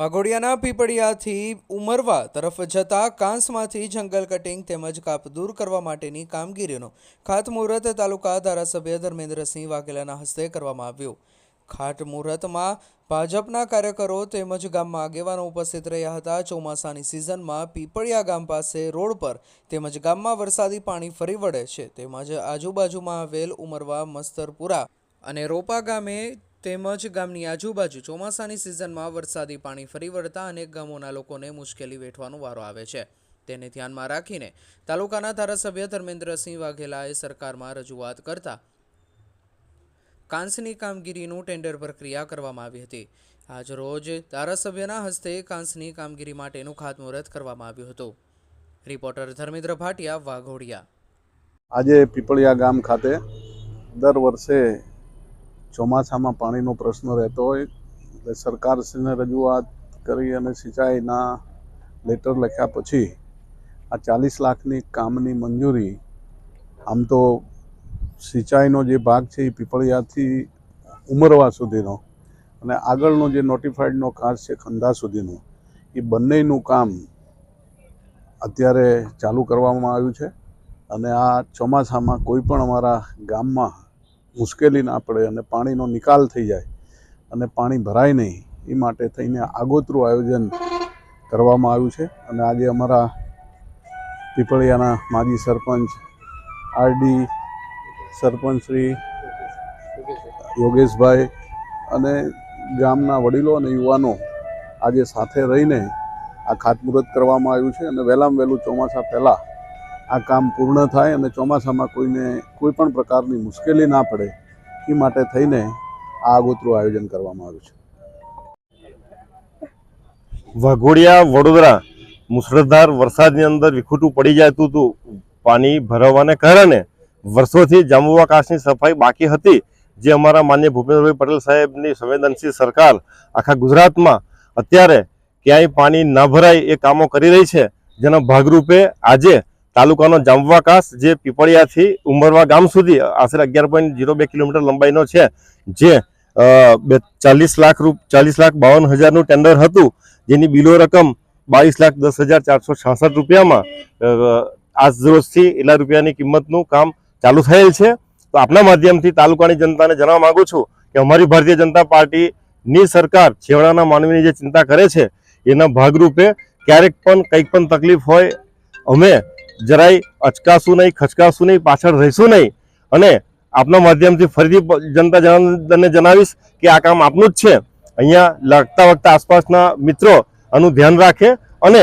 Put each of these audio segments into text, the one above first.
વાઘોડિયાના પીપળિયાથી ઉમરવા તરફ જતા કાંસમાંથી જંગલ કટિંગ તેમજ કાપ દૂર કરવા માટેની કામગીરીનો ખાતમુહૂર્ત તાલુકા ધારાસભ્ય ધર્મેન્દ્રસિંહ વાઘેલાના હસ્તે કરવામાં આવ્યું. ખાતમુહૂર્તમાં ભાજપના કાર્યકરો તેમજ ગામમાં આગેવાનો ઉપસ્થિત રહ્યા હતા. ચોમાસાની સિઝનમાં પીપળિયા ગામ પાસે રોડ પર તેમજ ગામમાં વરસાદી પાણી ફરી વળે છે. તેમજ આજુબાજુમાં આવેલ ઉમરવા, મસ્તરપુરા અને રોપા ગામે તેમજ ગામની આજુબાજુ ચોમાસાની સિઝનમાં વરસાદી પાણી ફરી વળતા અનેક ગામોના લોકોને મુશ્કેલી વેઠવાનો વારો આવે છે. તેને ધ્યાનમાં રાખીને તાલુકાના ધારાસભ્ય ધર્મેન્દ્રસિંહ વાઘેલાએ સરકારમાં રજૂઆત કરતા કાંસની કામગીરીનું ટેન્ડર પ્રક્રિયા કરવામાં આવી હતી. આજ રોજ ધારાસભ્યના હસ્તે કાંસની કામગીરી માટેનું ખાતમુહૂર્ત કરવામાં આવ્યું હતું. રિપોર્ટર ધર્મેન્દ્ર ભાટિયા વાઘોડિયા. આજે પીપળિયા ગામ ખાતે દર વર્ષે ચોમાસામાં પાણીનો પ્રશ્ન રહેતો હોય, એટલે સરકારશ્રીને રજૂઆત કરી અને સિંચાઈના લેટર લખ્યા પછી આ ચાલીસ લાખની કામની મંજૂરી, આમ તો સિંચાઈનો જે ભાગ છે એ પીપળિયાથી ઉમરવા સુધીનો અને આગળનો જે નોટિફાઈડનો ખાસ છે ખંધા સુધીનો, એ બંનેનું કામ અત્યારે ચાલુ કરવામાં આવ્યું છે અને આ ચોમાસામાં કોઈ પણ અમારા ગામમાં મુશ્કેલી ના પડે અને પાણીનો નિકાલ થઈ જાય અને પાણી ભરાય નહીં, એ માટે થઈને આગોતરું આયોજન કરવામાં આવ્યું છે. અને આજે અમારા પીપળિયાના માજી સરપંચ, આરડી સરપંચ શ્રી યોગેશભાઈ અને ગામના વડીલો અને યુવાનો આજે સાથે રહીને આ ખાતમુહૂર્ત કરવામાં આવ્યું છે. અને વહેલામાં વહેલું ચોમાસા પહેલાં આ કામ પૂર્ણ થાય અને ચોમાસામાં કોઈને કોઈ પણ પ્રકારની મુશ્કેલી ના પડે, એ માટે થઈને આ આગોતરું આયોજન કરવામાં આવ્યું છે. વાઘોડિયા, વડોદરા મુસળધાર વરસાદની અંદર વિખૂટું પડી જતું હતું. પાણી ભરાવાને કારણે વર્ષોથી જાંબુવા કાચની સફાઈ બાકી હતી, જે અમારા માન્ય ભૂપેન્દ્રભાઈ પટેલ સાહેબની સંવેદનશીલ સરકાર આખા ગુજરાતમાં અત્યારે ક્યાંય પાણી ન ભરાય એ કામો કરી રહી છે. જેના ભાગરૂપે આજે તાલુકાનો જામવાકાશ જે પીપળિયાથી ઉમરવા ગામ સુધી, આશરે અગિયાર પોઈન્ટ જીરો બે કિલોમીટર લંબાઈનો છે, જે ચાલીસ લાખ રૂપ, ચાલીસ લાખ બાવન હજારનું ટેન્ડર હતું, જેની બિલો રકમ બાવીસ લાખ દસ હજાર ચારસો છાસઠ રૂપિયામાં આજ રોજથી એટલા રૂપિયાની કિંમતનું કામ ચાલુ થયેલ છે. તો આપના માધ્યમથી તાલુકાની જનતાને જણાવવા માગું છું કે અમારી ભારતીય જનતા પાર્ટીની સરકાર છેવાડાના માનવીની જે ચિંતા કરે છે, એના ભાગરૂપે ક્યારેક પણ કંઈક પણ તકલીફ હોય, અમે જરાય અચકાશું નહીં, ખચકાશું નહીં, પાછળ રહીશું નહીં. અને આપના માધ્યમથી ફરીથી જનતા જનાર્દનને જણાવીશ કે આ કામ આપનું જ છે. અહીંયા લાગતા વખતા આસપાસના મિત્રો આનું ધ્યાન રાખે અને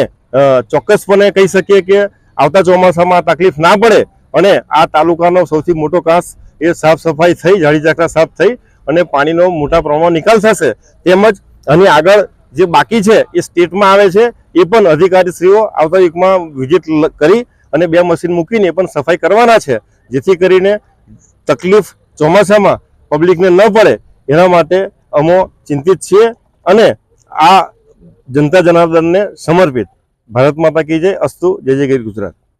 ચોક્કસપણે કહી શકીએ કે આવતા ચોમાસામાં તકલીફ ના પડે અને આ તાલુકાનો સૌથી મોટો કાસ એ સાફ સફાઈ થઈ, જાળી ઝાકડા સાફ થઈ અને પાણીનો મોટા પ્રમાણમાં નિકાલ થશે. તેમજ આની આગળ જે બાકી છે એ સ્ટેટમાં આવે છે એ પણ અધિકારીશ્રીઓ આવતા વીકમાં વિઝિટ કરી અને બે મશીન મૂકીને પણ સફાઈ કરવાના છે, જેથી કરીને તકલીફ ચોમાસામાં પબ્લિકને ન પડે. એના માટે અમો ચિંતિત છીએ અને આ જનતા જનાર્દનને સમર્પિત. ભારત માતા કી જય, અસ્તુ, જય જય ગીર ગુજરાત.